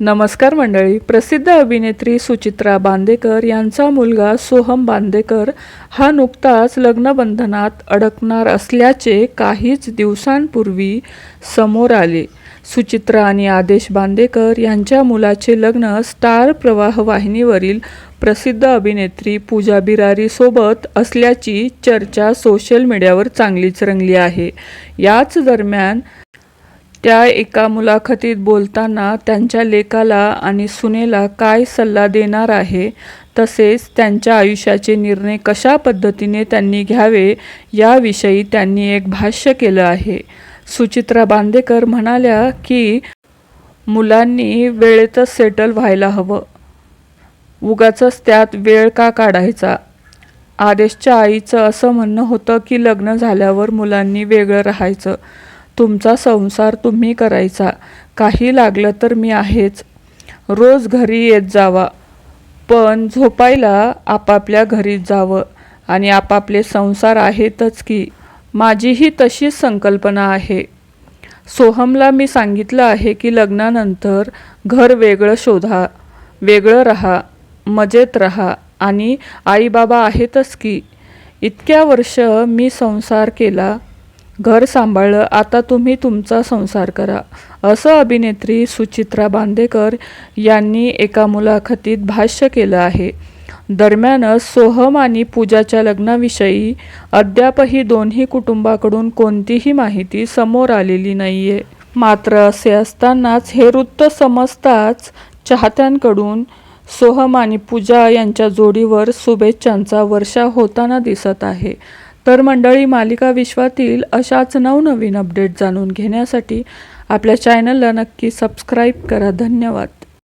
नमस्कार मंडळी. प्रसिद्ध अभिनेत्री सुचित्रा बांदेकर यांचा मुलगा सोहम बांदेकर हा नुकताच लग्नबंधनात अडकणार असल्याचे काहीच दिवसांपूर्वी समोर आले. सुचित्रा आणि आदेश बांदेकर यांच्या मुलाचे लग्न स्टार प्रवाह वाहिनीवरील प्रसिद्ध अभिनेत्री पूजा बिरारीसोबत असल्याची चर्चा सोशल मीडियावर चांगलीच रंगली आहे. याच दरम्यान त्या एका मुलाखतीत बोलताना त्यांच्या लेकाला आणि सुनेला काय सल्ला देणार आहे तसेच त्यांच्या आयुष्याचे निर्णय कशा पद्धतीने त्यांनी घ्यावे याविषयी त्यांनी एक भाष्य केलं आहे. सुचित्रा बांदेकर म्हणाल्या की मुलांनी वेळेतच सेटल व्हायला हवं. उगाचच त्यात वेळ का काढायचा? आदेशच्या आईचं असं म्हणणं होतं की लग्न झाल्यावर मुलांनी वेगळं राहायचं. तुमचा संसार तुम्ही करायचा. काही लागलं तर मी आहेच. रोज घरी येत जावा. पण झोपायला आपापल्या घरीच जावं. आणि आपापले संसार आहेतच की माझीही तशीच संकल्पना आहे. सोहमला मी सांगितलं आहे की लग्नानंतर घर वेगळं शोधा वेगळं राहा मजेत राहा आणि आईबाबा आहेतच की. इतक्या वर्ष मी संसार केला घर सांभाळलं आता तुम्ही तुमचा संसार करा. असं अभिनेत्री सुचित्रा बांदेकर यांनी एका मुलाखतीत भाष्य केलं आहे. दरम्यानच सोहम आणि पूजाच्या लग्नाविषयी अद्यापही दोन्ही कुटुंबाकडून कोणतीही माहिती समोर आलेली नाही आहे मात्र असे असतानाच हे वृत्त समजताच चाहत्यांकडून सोहम आणि पूजा यांच्या जोडीवर शुभेच्छांचा वर्षा होताना दिसत आहे. तर मंडळी मालिका विश्वातील अशाच नवनवीन अपडेट जाणून घेण्यासाठी आपल्या चॅनलला नक्की सबस्क्राईब करा. धन्यवाद.